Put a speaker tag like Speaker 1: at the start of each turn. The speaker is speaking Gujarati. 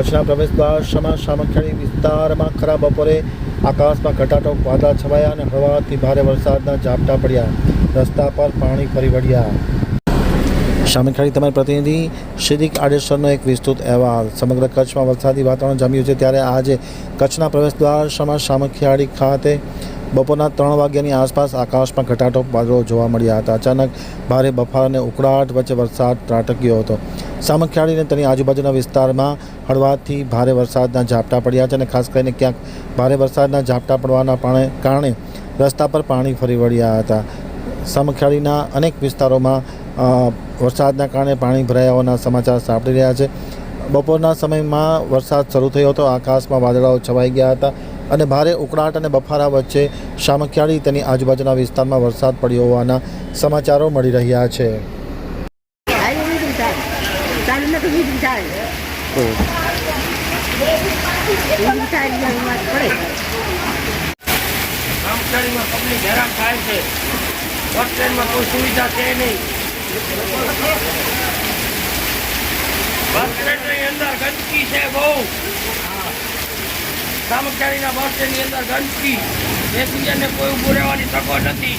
Speaker 1: કચ્છના પ્રવેશદ્વાર, સમા સામખિયાળી વિસ્તારમાં ખરા બપોરે આકાશમાં ઘટાટો વાદળા છવાયા અને હળવાથી ભારે વરસાદના ઝાપટા પડ્યા. રસ્તા પર પાણી ફરી વળ્યા. સામખિયાળી તમારા પ્રતિનિધિ શ્રીદિક આડેશ્વરનો એક વિસ્તૃત અહેવાલ. સમગ્ર કચ્છમાં વરસાદી વાતાવરણ જામ્યું છે. ત્યારે આજે કચ્છના પ્રવેશદ્વાર, સમા સામખિયાળી ખાતે બપોરના ત્રણ વાગ્યાની આસપાસ આકાશમાં ઘટાટો વાદળો જોવા મળ્યા હતા. અચાનક ભારે બફાર અને ઉકળાટ વચ્ચે વરસાદ ત્રાટક્યો હતો. સામખિયાળી અને તેની આજુબાજુના વિસ્તારમાં હળવાથી ભારે વરસાદના ઝાપટા પડ્યા છે અને ખાસ કરીને ક્યાંક ભારે વરસાદના ઝાપટા પડવાના કારણે રસ્તા પર પાણી ફરી વળ્યા હતા. સામખિયાળીના અનેક વિસ્તારોમાં વરસાદના કારણે પાણી ભરાયા હોવાના સમાચાર સાંપડી રહ્યા છે. બપોરના સમયમાં વરસાદ શરૂ થયો હતો. આકાશમાં વાદળાઓ છવાઈ ગયા હતા. અને ભારે ઉકળાટ અને બફારા વચ્ચે શામખિયાળી તેની આજુબાજુના વિસ્તારમાં વરસાદ પડ્યો હોવાના સમાચારો મળી રહ્યા છે.
Speaker 2: બસ સ્ટેન્ડમાં કોઈ અંદર ગંદકી છે બહુ. સામખિયાળીના બસ સ્ટેન્ડની અંદર ગંદકી. પેસેન્જરને કોઈ ઊભું રહેવાની તકો નથી.